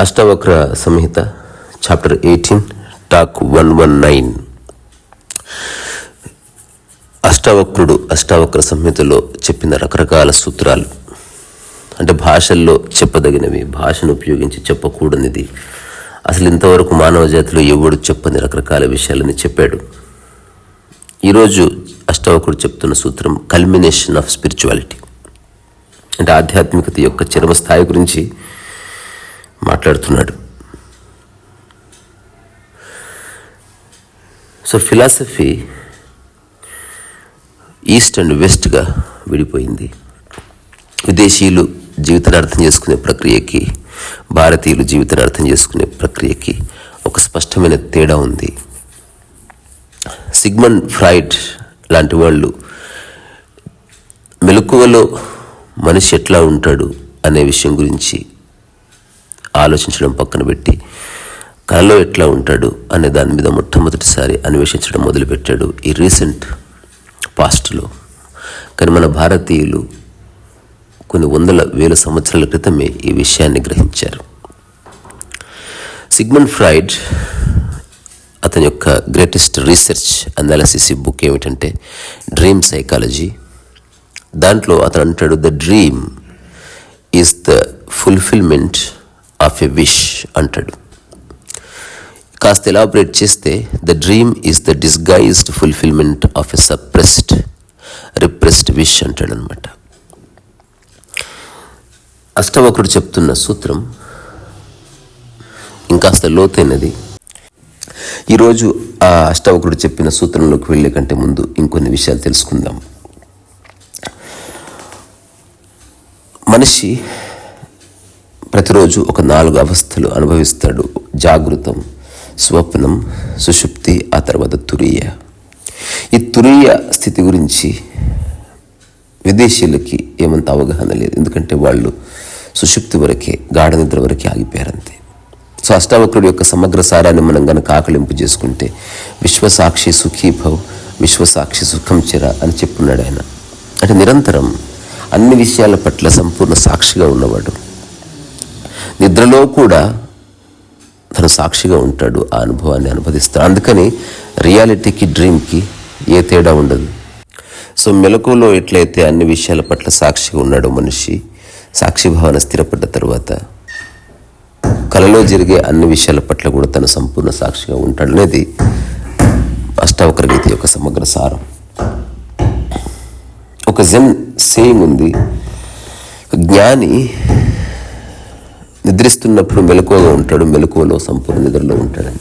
Ashtavakra Samhita chapter eighteen talk one one nine అష్టావక్రుడు Ashtavakra సంహితలో చెప్పిన రకరకాల సూత్రాలు. అంటే భాషల్లో చెప్పదగినవి భాషను ఉపయోగించి చెప్పకూడనిది. అసలు ఇంతవరకు మానవ జాతిలో ఎవడు చెప్పని రకరకాల విషయాలని చెప్పాడు. ఈరోజు అష్టవకుడు చెప్తున్న సూత్రం కల్మినేషన్ ఆఫ్ స్పిరిచువాలిటీ అంటే ఆధ్యాత్మికత యొక్క చిరమ స్థాయి గురించి మాట్లాడుతున్నాడు. సో ఫిలాసఫీ ఈస్ట్ అండ్ వెస్ట్గా విడిపోయింది. విదేశీయులు జీవితాన్ని అర్థం చేసుకునే ప్రక్రియకి భారతీయులు జీవితాన్ని అర్థం చేసుకునే ప్రక్రియకి ఒక స్పష్టమైన తేడా ఉంది. సిగ్మండ్ ఫ్రాయిడ్ లాంటి వాళ్ళు. మెలకువలో మనిషి ఎట్లా ఉంటాడు అనే విషయం గురించి ఆలోచించడం పక్కన పెట్టి కళలో ఎట్లా ఉంటాడు అనే దాని మీద మొట్టమొదటిసారి అన్వేషించడం మొదలుపెట్టాడు ఈ రీసెంట్ పాస్ట్లో. కానీ మన భారతీయులు కొన్ని వందల వేల సంవత్సరాల క్రితమే ఈ విషయాన్ని గ్రహించారు. సిగ్మండ్ ఫ్రాయిడ్ అతని యొక్క గ్రేటెస్ట్ రీసెర్చ్ అనాలిసిస్ ఈ బుక్ ఏమిటంటే డ్రీమ్ సైకాలజీ దాంట్లో అతను అంటాడు the dream is the fulfilment of a wish అంటాడు. కాస్త ఎలాబరేట్ చేస్తే the dream is the disguised fulfilment of a suppressed repressed wish అంటాడు అనమాట అష్టవకుడు చెప్తున్న సూత్రం ఇంకాస్త లోతైనది. ఈరోజు ఆ అష్టవకుడు చెప్పిన సూత్రంలోకి వెళ్ళే కంటే ముందు ఇంకొన్ని విషయాలు తెలుసుకుందాం. మనిషి ప్రతిరోజు ఒక నాలుగు అవస్థలు అనుభవిస్తాడు. జాగృతం స్వప్నం సుషుప్తి ఆ తర్వాత తురియ. ఈ తురియ స్థితి గురించి విదేశీయులకి ఏమంత అవగాహన లేదు. ఎందుకంటే వాళ్ళు సుషుప్తి వరకే గాఢ నిద్ర వరకే ఆగిపోయారంతే. సో అష్టావక్రుడి యొక్క సమగ్ర సారాన్ని మనం గనక ఆకలింపు చేసుకుంటే విశ్వసాక్షి సుఖీభవ్ విశ్వసాక్షి సుఖం చిర అని చెప్పున్నాడు ఆయన. అంటే నిరంతరం అన్ని విషయాల పట్ల సంపూర్ణ సాక్షిగా ఉన్నవాడు. నిద్రలో కూడా తను సాక్షిగా ఉంటాడు ఆ అనుభవాన్ని అనుభవిస్తాడు అందుకని రియాలిటీకి డ్రీమ్కి ఏ తేడా ఉండదు. సో మెలకువలో ఎట్లయితే అన్ని విషయాల పట్ల సాక్షిగా ఉన్నాడో మనిషి సాక్షి భావన స్థిరపడ్డ తర్వాత కలలో జరిగే అన్ని విషయాల పట్ల కూడా తన సంపూర్ణ సాక్షిగా ఉంటాడు అనేది అష్టావక్ర గీత యొక్క సమగ్ర సారం. ఒక జెన్ సేయింగ్ ఉంది. జ్ఞాని నిద్రిస్తున్నప్పుడు మెలకువగా ఉంటాడు మెలకువలో సంపూర్ణ నిద్రలో ఉంటాడని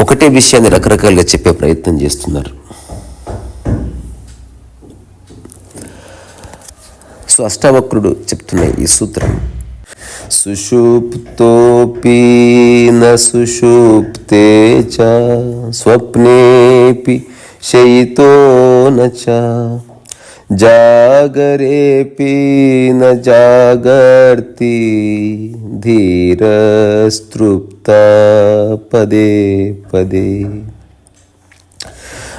ఒకటే విషయాన్ని రకరకాలుగా చెప్పే ప్రయత్నం చేస్తున్నారు. సో అష్టవక్రుడు చెప్తున్న ఈ సూత్రం. సుషుప్తోపి సుషుప్తే చ స్వప్నేపి శయితో నచ జాగరేపి న జాగర్తి ధీరస్తృప్త పదే. పదే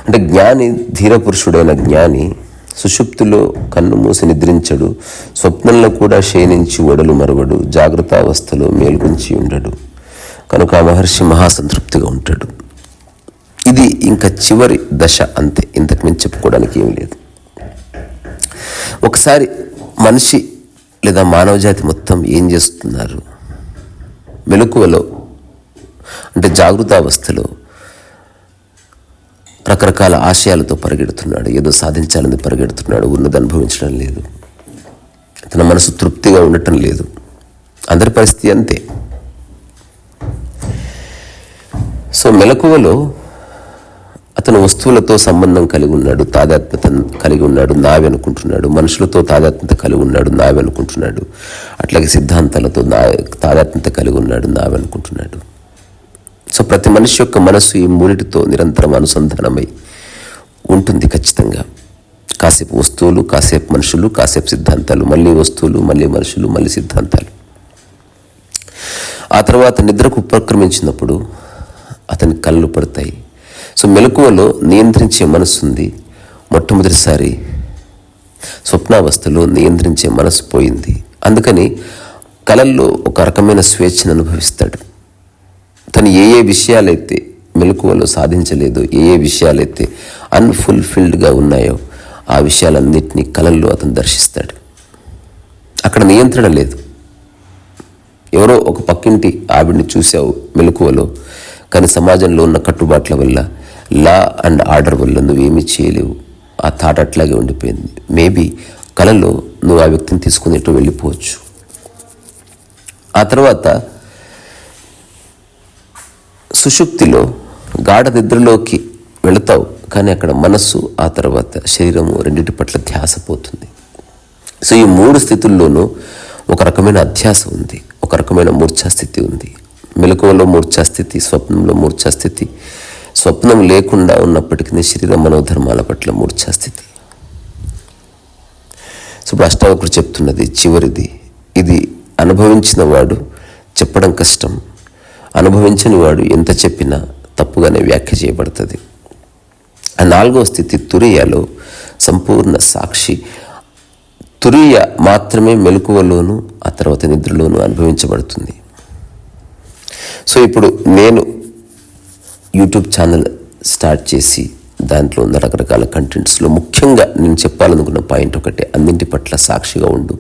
అంటే జ్ఞాని ధీర పురుషుడైన జ్ఞాని సుషుప్తిలో కన్ను మూసి నిద్రించడు స్వప్నంలో కూడా క్షీణించి ఒడలు మరవడు జాగ్రత్త అవస్థలో మేల్కొంచి ఉండడు. కనుక ఆ మహర్షి మహాసంతృప్తిగా ఉంటాడు. ఇది ఇంకా చివరి దశ అంతే ఇంతకు మించి చెప్పుకోవడానికి ఏం లేదు. ఒకసారి మనిషి లేదా మానవజాతి మొత్తం ఏం చేస్తున్నారు? మెలకువలో అంటే జాగృతావస్థలో రకరకాల ఆశయాలతో పరిగెడుతున్నాడు. ఏదో సాధించాలని పరిగెడుతున్నాడు. ఉన్నది అనుభవించడం లేదు. తన మనసు తృప్తిగా ఉండటం లేదు. అందరి పరిస్థితి అంతే. సో మెలకువలో అతను వస్తువులతో సంబంధం కలిగి ఉన్నాడు. తాదాత్మ్యత కలిగి ఉన్నాడు. నావి అనుకుంటున్నాడు. మనుషులతో తాదాత్మ్యత కలిగి ఉన్నాడు. నావి అనుకుంటున్నాడు. అట్లాగే సిద్ధాంతాలతో నా తాదాత్మ్యత కలిగి ఉన్నాడు. నావి అనుకుంటున్నాడు. సో ప్రతి మనిషి యొక్క మనసు ఈ మూడిటితో నిరంతరం అనుసంధానమై ఉంటుంది ఖచ్చితంగా. కాసేపు వస్తువులు కాసేపు మనుషులు కాసేపు సిద్ధాంతాలు మళ్ళీ వస్తువులు మళ్ళీ మనుషులు మళ్ళీ సిద్ధాంతాలు. ఆ తర్వాత నిద్రకు ఉపక్రమించినప్పుడు అతని కళ్ళు పడతాయి. సో మెలకువలో నియంత్రించే మనసు ఉంది మొట్టమొదటిసారి స్వప్నావస్థలో నియంత్రించే మనసు పోయింది. అందుకని కళల్లో ఒక రకమైన స్వేచ్ఛను అనుభవిస్తాడు. తను ఏ ఏ విషయాలైతే మెలకువలో సాధించలేదు ఏ ఏ విషయాలైతే అన్ఫుల్ఫిల్డ్గా ఉన్నాయో ఆ విషయాలన్నింటినీ కళల్లో అతను దర్శిస్తాడు. అక్కడ నియంత్రణ లేదు. ఎవరో ఒక పక్కింటి ఆవిడ్ని చూసావు మెలకువలో కానీ సమాజంలో ఉన్న కట్టుబాట్ల వల్ల లా అండ్ ఆర్డర్ వల్ల నువ్వేమీ చేయలేవు. ఆ థాట్ అట్లాగే ఉండిపోయింది. మేబీ కళలో నువ్వు ఆ వ్యక్తిని తీసుకుని వెళ్ళిపోవచ్చు. ఆ తర్వాత సుషుప్తిలో గాఢ నిద్రలోకి వెళతావు కానీ అక్కడ మనస్సు ఆ తర్వాత శరీరము రెండింటి పట్ల ధ్యాస పోతుంది సో ఈ మూడు స్థితుల్లోనూ ఒక రకమైన అధ్యాస ఉంది ఒక రకమైన మూర్ఛాస్థితి ఉంది. మెలకువలో మూర్ఛాస్థితి స్వప్నంలో మూర్ఛాస్థితి. స్వప్నం లేకుండా ఉన్నప్పటికీ శరీర మనోధర్మాల పట్ల మూర్ఛాస్థితి. సో ఇప్పుడు అష్టావకుడు చెప్తున్నది చివరిది. ఇది అనుభవించిన వాడు చెప్పడం కష్టం అనుభవించని వాడు ఎంత చెప్పినా తప్పుగానే వ్యాఖ్య చేయబడుతుంది. ఆ నాలుగో స్థితి తురియాలో సంపూర్ణ సాక్షి. తురియ మాత్రమే మెలకువలోను ఆ తర్వాత నిద్రలోను అనుభవించబడుతుంది. సో ఇప్పుడు నేను యూట్యూబ్ ఛానల్ స్టార్ట్ చేసి దాంట్లో ఉన్న రకరకాల కంటెంట్స్లో ముఖ్యంగా నేను చెప్పాలనుకున్న పాయింట్ ఒకటే అన్నింటి పట్ల సాక్షిగా ఉండు.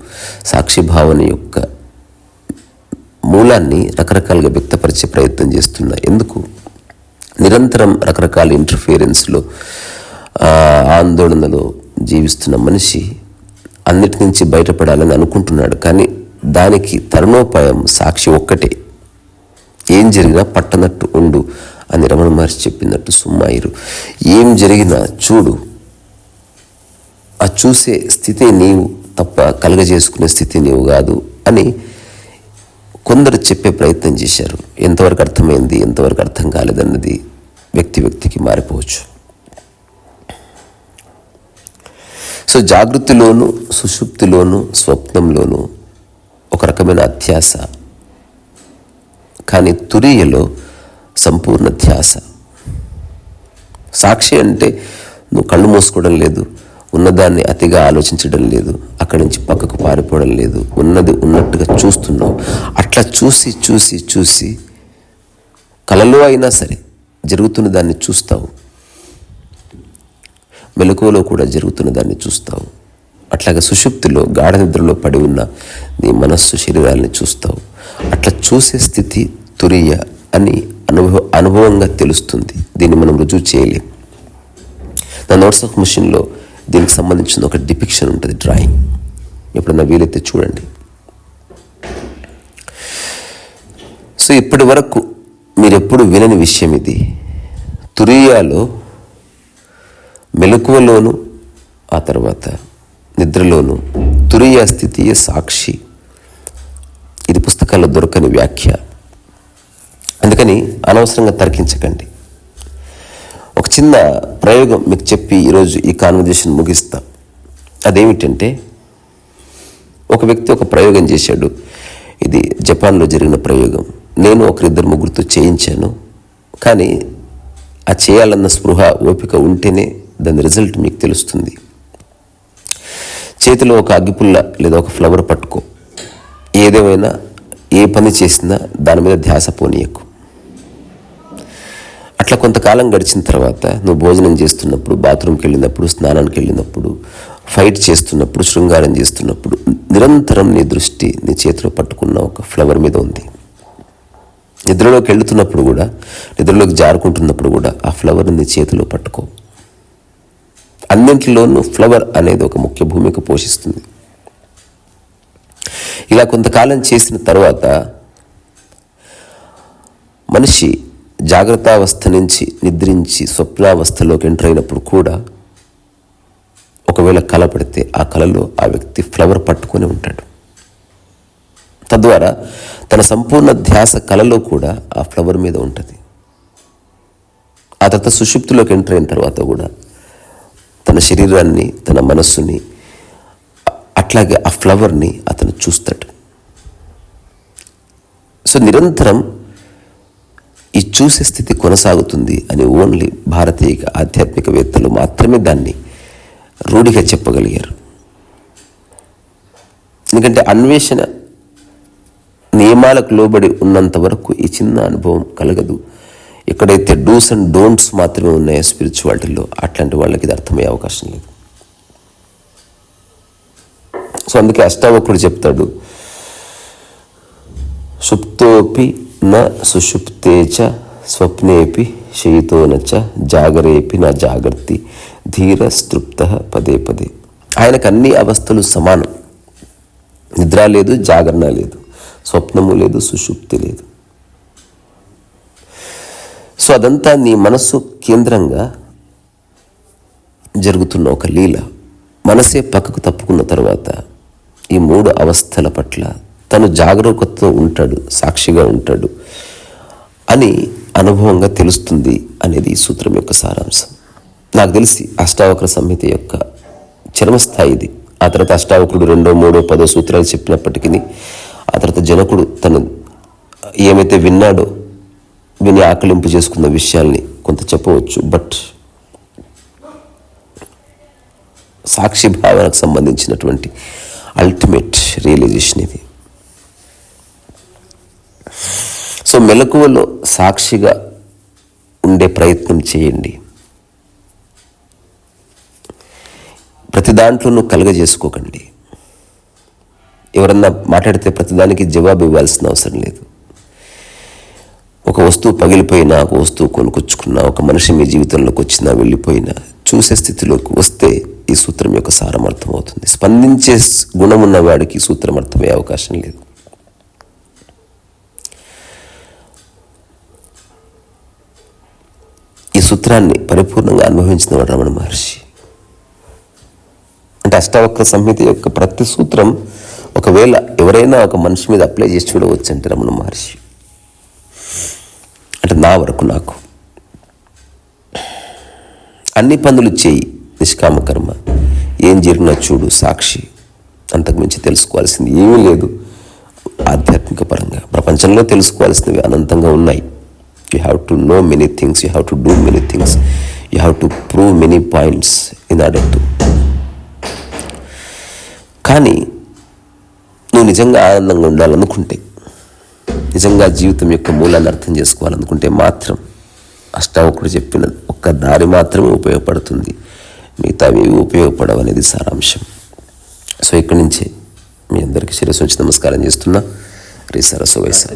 సాక్షి భావన యొక్క మూలాన్ని రకరకాలుగా వ్యక్తపరిచే ప్రయత్నం చేస్తున్నా. ఎందుకు? నిరంతరం రకరకాల ఇంటర్ఫియరెన్స్లో ఆందోళనలో జీవిస్తున్న మనిషి అన్నిటి నుంచి బయటపడాలని అనుకుంటున్నాడు. కానీ దానికి తరుణోపాయం సాక్షి ఒక్కటే. ఏం జరిగినా పట్టనట్టు ఉండు అని రమణ మహర్షి చెప్పినట్టు సుమ్మాయిరు. ఏం జరిగినా చూడు ఆ చూసే స్థితి నీవు తప్ప కలుగజేసుకునే స్థితి నీవు కాదు అని కొందరు చెప్పే ప్రయత్నం చేశారు. ఎంతవరకు అర్థమైంది ఎంతవరకు అర్థం కాలేదన్నది వ్యక్తి వ్యక్తికి మారిపోవచ్చు. సో జాగృతిలోను సుషుప్తిలోను స్వప్నంలోను ఒక రకమైన అత్యాస కానీ తురియలో సంపూర్ణ ధ్యాస. సాక్షి అంటే నువ్వు కళ్ళు మూసుకోవడం లేదు ఉన్నదాన్ని అతిగా ఆలోచించడం లేదు. అక్కడి నుంచి పక్కకు పారిపోవడం లేదు. ఉన్నది ఉన్నట్టుగా చూస్తున్నావు అట్లా చూసి చూసి చూసి కలలో అయినా సరే జరుగుతున్న దాన్ని చూస్తావు. మెలకువలో కూడా జరుగుతున్న దాన్ని చూస్తావు. అట్లాగే సుషుప్తిలో గాఢ నిద్రలో పడి ఉన్న నీ మనస్సు శరీరాల్ని చూస్తావు. అట్లా చూసే స్థితి తురియ అని అనుభవ అనుభవంగా తెలుస్తుంది. దీన్ని మనం రుజువు చేయలేం. నా నోట్స్ ఆఫ్ మిషన్లో దీనికి సంబంధించిన ఒక డిపిక్షన్ ఉంటుంది డ్రాయింగ్ ఎప్పుడన్నా వీలైతే చూడండి. సో ఇప్పటి వరకు మీరు ఎప్పుడు వినని విషయం ఇది. తురియాలో మెలకువలోను ఆ తర్వాత నిద్రలోను తురియా స్థితి సాక్షి. ఇది పుస్తకాల్లో దొరకని వ్యాఖ్య. అందుకని అనవసరంగా తర్కించకండి. చిన్న ప్రయోగం మీకు చెప్పి ఈరోజు ఈ కాన్వర్జేషన్ ముగిస్తా. అదేమిటంటే ఒక వ్యక్తి ఒక ప్రయోగం చేశాడు. ఇది జపాన్లో జరిగిన ప్రయోగం. నేను ఒకరిద్దరు ముగ్గురితో చేయించాను. కానీ ఆ చేయాలన్న స్పృహ ఓపిక ఉంటేనే దాని రిజల్ట్ మీకు తెలుస్తుంది. చేతిలో ఒక అగ్గిపుల్ల లేదా ఒక ఫ్లవర్ పట్టుకో. ఏదేమైనా ఏ పని చేసినా దాని మీద ధ్యాస పోనీయకు. అట్లా కొంతకాలం గడిచిన తర్వాత నువ్వు భోజనం చేస్తున్నప్పుడు బాత్రూమ్కి వెళ్ళినప్పుడు స్నానానికి వెళ్ళినప్పుడు ఫైట్ చేస్తున్నప్పుడు శృంగారం చేస్తున్నప్పుడు నిరంతరం నీ దృష్టి నీ చేతిలో పట్టుకున్న ఒక ఫ్లవర్ మీద ఉంది. నిద్రలోకి వెళుతున్నప్పుడు కూడా నిద్రలోకి జారుకుంటున్నప్పుడు కూడా ఆ ఫ్లవర్ని నీ చేతిలో పట్టుకో. అన్నింటిలోనూ ఫ్లవర్ అనేది ఒక ముఖ్య భూమిక పోషిస్తుంది. ఇలా కొంతకాలం చేసిన తర్వాత మనిషి జాగ్రత్తావస్థ నుంచి నిద్రించి స్వప్నావస్థలోకి ఎంటర్ అయినప్పుడు కూడా ఒకవేళ కళ పడితే ఆ కళలో ఆ వ్యక్తి ఫ్లవర్ పట్టుకొని ఉంటాడు. తద్వారా తన సంపూర్ణ ధ్యాస కళలో కూడా ఆ ఫ్లవర్ మీద ఉంటుంది. ఆ తర్వాత సుషుప్తిలోకి ఎంటర్ అయిన తర్వాత కూడా తన శరీరాన్ని తన మనస్సుని అట్లాగే ఆ ఫ్లవర్ని అతను చూస్తాడు. సో నిరంతరం చూసే స్థితి కొనసాగుతుంది అని ఓన్లీ భారతీయ ఆధ్యాత్మికవేత్తలు మాత్రమే దాన్ని రూఢిగా చెప్పగలిగారు. ఎందుకంటే అన్వేషణ నియమాలకు లోబడి ఉన్నంత వరకు ఈ చిన్న అనుభవం కలగదు. ఎక్కడైతే డూస్ అండ్ డోంట్స్ మాత్రమే ఉన్నాయో స్పిరిచువాలిటీలో అట్లాంటి వాళ్ళకి ఇది అర్థమయ్యే అవకాశం లేదు. సో అందుకే అష్టావకుడు చెప్తాడు సుప్తోపి న సుషుప్తేచ స్వప్నేపి శయితోన జాగరేపి నా జాగ్రత్తి ధీర స్తృప్త పదే పదే. ఆయనకు అన్ని అవస్థలు సమానం. నిద్ర లేదు జాగరణ లేదు. స్వప్నము లేదు సుషుప్తి లేదు. సో అదంతా నీ మనస్సు కేంద్రంగా జరుగుతున్న ఒక లీల. మనసే పక్కకు తప్పుకున్న తర్వాత ఈ మూడు అవస్థల పట్ల తను జాగరూకతతో ఉంటాడు సాక్షిగా ఉంటాడు అని అనుభవంగా తెలుస్తుంది అనేది ఈ సూత్రం యొక్క సారాంశం. నాకు తెలిసి అష్టావక్ర సంహిత యొక్క చరమస్థాయి ఇది ఆ తర్వాత అష్టావకుడు రెండో మూడో పదో సూత్రాలు చెప్పినప్పటికీ ఆ తర్వాత జనకుడు తను ఏమైతే విన్నాడో విని ఆకలింపు చేసుకున్న విషయాల్ని కొంత చెప్పవచ్చు. బట్ సాక్షి భావనకు సంబంధించినటువంటి అల్టిమేట్ రియలైజేషన్ ఇది. సో మెలకువలో సాక్షిగా ఉండే ప్రయత్నం చేయండి. ప్రతి దాంట్లోనూ కలగజేసుకోకండి. ఎవరన్నా మాట్లాడితే ప్రతిదానికి జవాబు ఇవ్వాల్సిన అవసరం లేదు. ఒక వస్తువు పగిలిపోయినా ఒక వస్తువు కొనుకొచ్చుకున్నా ఒక మనిషి మీ జీవితంలోకి వచ్చినా వెళ్ళిపోయినా చూసే స్థితిలోకి వస్తే ఈ సూత్రం యొక్క సారం అర్థమవుతుంది స్పందించే గుణం ఉన్న వాడికి సూత్రం అర్థమయ్యే అవకాశం లేదు. ఈ సూత్రాన్ని పరిపూర్ణంగా అనుభవించిన రమణ మహర్షి. అంటే అష్టావక్ర సంహిత యొక్క ప్రతి సూత్రం ఒకవేళ ఎవరైనా ఒక మనిషి మీద అప్లై చేసి చూడవచ్చు అంటే రమణ మహర్షి. అంటే నా వరకు నాకు. అన్ని పనులు చేయి నిష్కామ కర్మ. ఏం జరిగినా చూడు సాక్షి. అంతకుమించి తెలుసుకోవాల్సింది ఏమీ లేదు. ఆధ్యాత్మిక పరంగా. ప్రపంచంలో తెలుసుకోవాల్సినవి అనంతంగా ఉన్నాయి. You have to know many things you have to do many things you have to prove many points in order కానీ నువ్వు నిజంగా ఆనందంగా ఉండాలనుకుంటే నిజంగా జీవితం యొక్క మూలాన్ని అర్థం చేసుకోవాలనుకుంటే మాత్రం అష్టావకుడు చెప్పిన ఒక్క దారి మాత్రమే ఉపయోగపడుతుంది. మిగతావి ఉపయోగపడవనేది సారాంశం. సో ఇక్కడి నుంచే మీ అందరికీ శిరస్సు వచ్చి నమస్కారం చేస్తున్నా. రీ సరస్సు వయసు